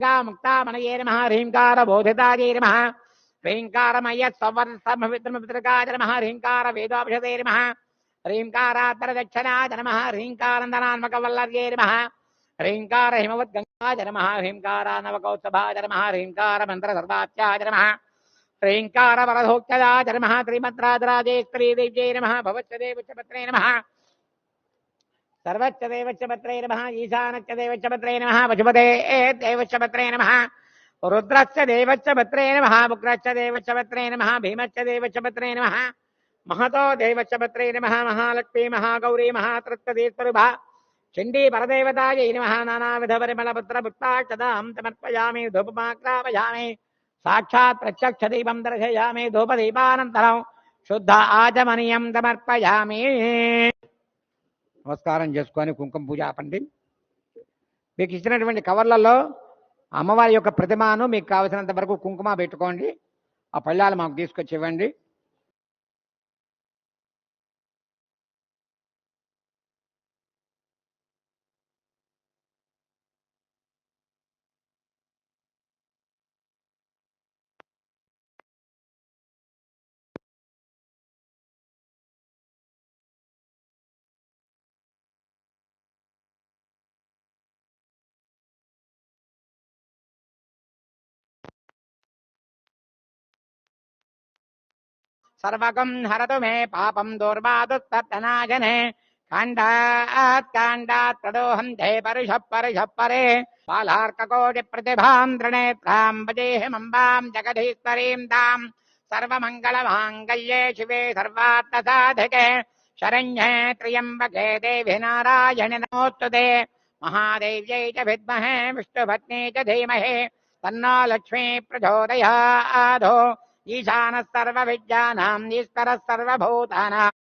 గా ముక్తామనయే నమ హ్రీంకార బోధితాయే నమ హ్రీంకారమయ్య సంవత్సరమిత్రమిత్రకాయ నమ హ్రీంకార వేదాభిషదే నమ హ్రీంకారాత్తరదక్షిణాయ నమ హ్రీంకారందనాన్మకవల్లర్యే నమ హ్రీంకార హిమవద్గంగాయ నమ హ్రీంకార నవకౌత్సభాయ నమ హ్రీంకార మంత్రసర్వాత్యాయ నమ హ్రీంకార వరధోక్తదాయ నమ सर्वच्च देवच्च नमः ईशानच्च देवच्च नमः पशुपते पत्रे नमः रुद्रश्च देवच्च नमः पत्रे नमः, भीमच्च देवच्च पत्रे नमः, महतो देवच्च नमः, महालक्ष्मी, महागौरी महातृत्वदेश्वरुभा चण्डी परदेवतायै नमः नानाविधपरिमलपुत्रपुत्राक्षदां समर्पयामि धूपमाग्रापयामि साक्षात् प्रत्यक्षदीपं दर्शयामि, धूपदीपानन्तरं शुद्ध आचमनीयं समर्पयामि। నమస్కారం చేసుకొని కుంకుమ పూజ ఆపండి. మీకు ఇచ్చినటువంటి కవర్లలో అమ్మవారి యొక్క ప్రతిమను మీకు కావలసినంత వరకు కుంకుమ పెట్టుకోండి. ఆ పళ్ళాలు మాకు తీసుకొచ్చి ఇవ్వండి. सर्वगं हरतु मे पापं दुर्वादुत्तनाशने काण्डात् काण्डात् तदोहं धे परुषः परुषः परे। बालार्ककोटिप्रतिभां त्रिनेत्रां भजेऽहमम्बां जगदीश्वरीं तां। सर्वमङ्गलमाङ्गल्ये शिवे सर्वात्मसाधके। शरण्ये त्र्यम्बके देवि नारायणि नमोऽस्तु ते महादेव्यै च विद्महे विष्णुपत्नी च धीमहि। तन्नो लक्ष्मी प्रचोदयाधो ఈశాన సర్వ విజ్ఞానం ఈశ్వర సర్వభూతానా.